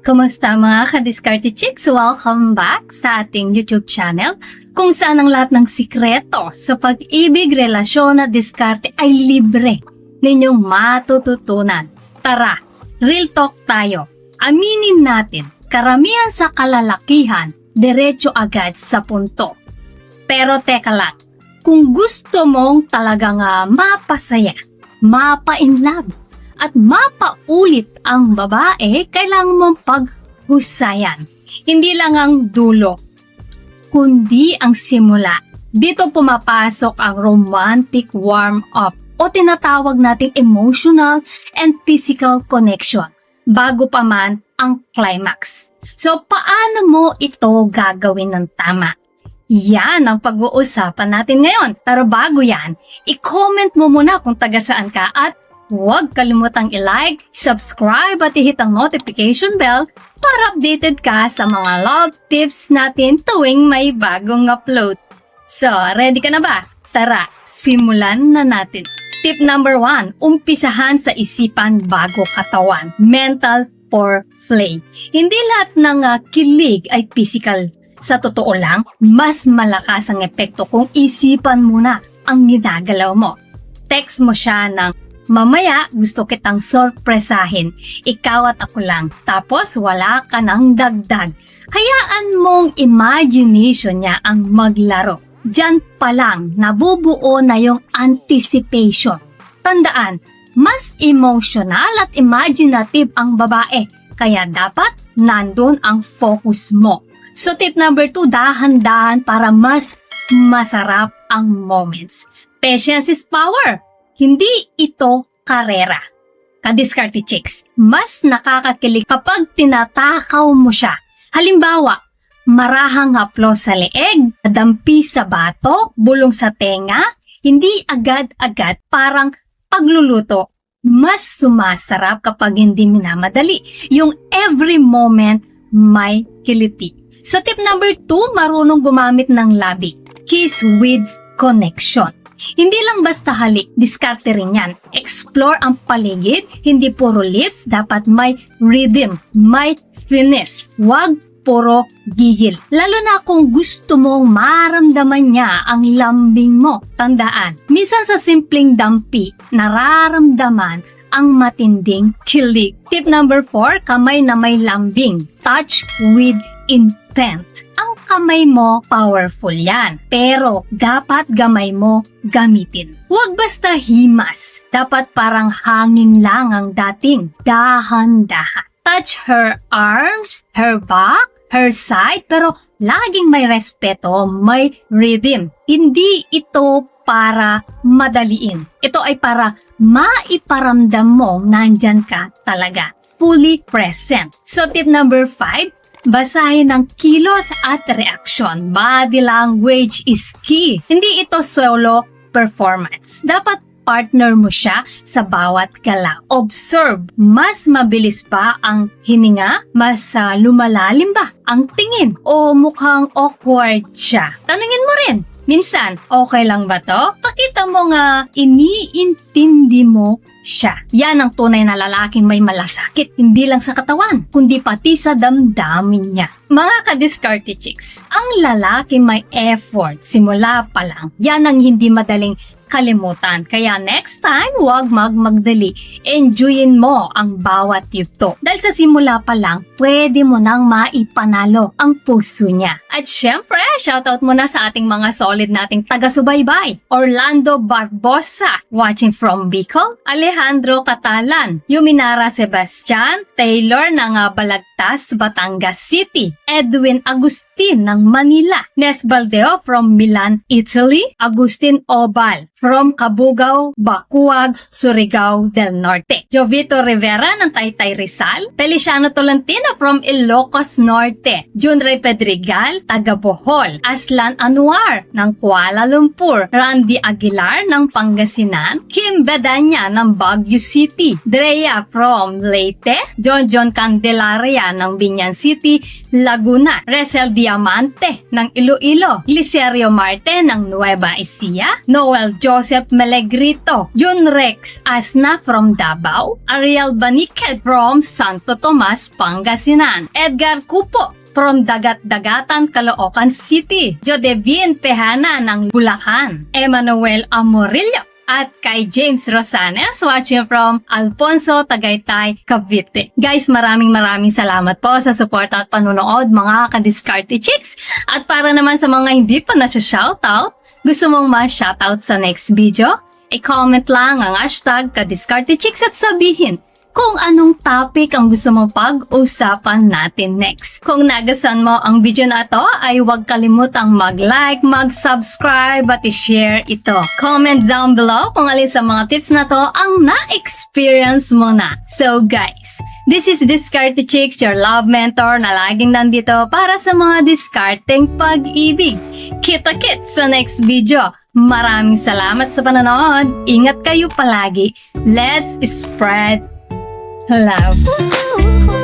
Kumusta mga ka-Discarte Chicks? Welcome back sa ating YouTube channel kung saan ang lahat ng sikreto sa pag-ibig, relasyon at diskarte ay libre ninyong matututunan. Tara, real talk tayo. Aminin natin, karamihan sa kalalakihan, diretso agad sa punto. Pero teka lang, kung gusto mong talagang ah, mapasaya, mapa-in love, at mapaulit ang babae, kailangan mong paghusayan. Hindi lang ang dulo, kundi ang simula. Dito pumapasok ang romantic warm-up o tinatawag nating emotional and physical connection bago pa man ang climax. So, paano mo ito gagawin ng tama? Yan ang pag-uusapan natin ngayon. Pero bago yan, i-comment mo muna kung taga saan ka at huwag kalimutang i-like, subscribe at i-hit ang notification bell para updated ka sa mga love tips natin tuwing may bagong upload. So, ready ka na ba? Tara, simulan na natin. Tip number one, umpisahan sa isipan bago katawan. Mental for play. Hindi lahat ng ah, kilig ay physical. Sa totoo lang, mas malakas ang epekto kung isipan muna ang ginagalaw mo. Text mo siya ng Mamaya, gusto kitang sorpresahin. Ikaw at ako lang. Tapos, wala ka ng dagdag. Hayaan mong imagination niya ang maglaro. Diyan pa lang, nabubuo na yung anticipation. Tandaan, mas emotional at imaginative ang babae. Kaya dapat nandun ang focus mo. So tip number two, dahan-dahan para mas masarap ang moments. Patience is power. Hindi ito karera. Kadiskarte chicks, mas nakakakilig kapag tinatakaw mo siya. Halimbawa, marahang haplos sa leeg, dampi sa batok, bulong sa tenga, hindi agad-agad parang pagluluto. Mas sumasarap kapag hindi minamadali. Yung every moment may kiliti. So tip number two, marunong gumamit ng labi. Kiss with connection. Hindi lang basta halik, diskarte rin yan. Explore ang paligid, hindi puro lips, dapat may rhythm, may finesse. Huwag puro gigil. Lalo na kung gusto mong maramdaman niya ang lambing mo. Tandaan, minsan sa simpleng dampi, nararamdaman ang matinding kilig. Tip number 4, kamay na may lambing. Touch with intent. Ang kamay mo, powerful yan. Pero, dapat gamay mo gamitin. Huwag basta himas. Dapat parang hangin lang ang dating. Dahan-dahan. Touch her arms, her back, her side, pero laging may respeto, may rhythm. Hindi ito para madaliin. Ito ay para maiparamdam mo nandyan ka talaga. Fully present. So tip number 5, basahin ng kilos at reaksyon. Body language is key. Hindi ito solo performance. Dapat partner mo siya sa bawat galaw. Observe, mas mabilis ba ang hininga? Mas ah, lumalalim ba ang tingin? O mukhang awkward siya? Tanungin mo rin, Minsan, okay lang ba to? Pakita mo nga iniintindi mo siya. Yan ang tunay na lalaking may malasakit, hindi lang sa katawan, kundi pati sa damdamin niya. Mga ka-discarte chicks, ang lalaki may effort simula pa lang. Yan ang hindi madaling kalimutan. Kaya next time, huwag magmagdali. Enjoyin mo ang bawat yugto. Dahil sa simula pa lang, pwede mo nang maipanalo ang puso niya. At syempre, shoutout muna sa ating mga solid nating taga-subaybay. Orlando Barbosa, watching from Bicol. Alejandro Catalan. Yuminara Sebastian. Taylor ng Balagtas, Batangas City. Edwin Agustin ng Manila. Nes Baldeo from Milan, Italy. Agustin Obal from Cabugao, Bacuag, Surigao del Norte. Jovito Rivera ng Taytay Rizal. Feliciano Tolentino from Ilocos Norte. Junray Pedregal, taga Bohol. Aslan Anwar ng Kuala Lumpur. Randy Aguilar ng Pangasinan. Kim Bedanya ng Baguio City. Drea from Leyte. John John Candelaria ng Binyan City, Laguna. Resel Diamante ng Iloilo. Licerio Marte ng Nueva Ecija. Noel Joseph Melegrito, Jun Rex Asna from Davao, Ariel Baniket from Santo Tomas, Pangasinan, Edgar Cupo from Dagat-Dagatan, Caloocan City, Jodevin Pehana ng Bulacan, Emmanuel Amorillo, at kay James Rosanes watching from Alfonso Tagaytay, Cavite. Guys, maraming maraming salamat po sa support at panunood mga ka-discarte chicks. At para naman sa mga hindi pa na-shoutout, gusto mong ma-shoutout sa next video, i-comment lang ang hashtag ka-discarte chicks at sabihin kung anong topic ang gusto mong pag-usapan natin next. Kung nagasan mo ang video na to, ay huwag kalimutang mag-like, mag-subscribe at i-share ito. Comment down below kung alin sa mga tips na to ang na-experience mo na. So guys, this is Discarte Chicks, your love mentor na laging nandito para sa mga discarding pag-ibig. Kita-kits sa next video. Maraming salamat sa panonood. Ingat kayo palagi. Let's spread love.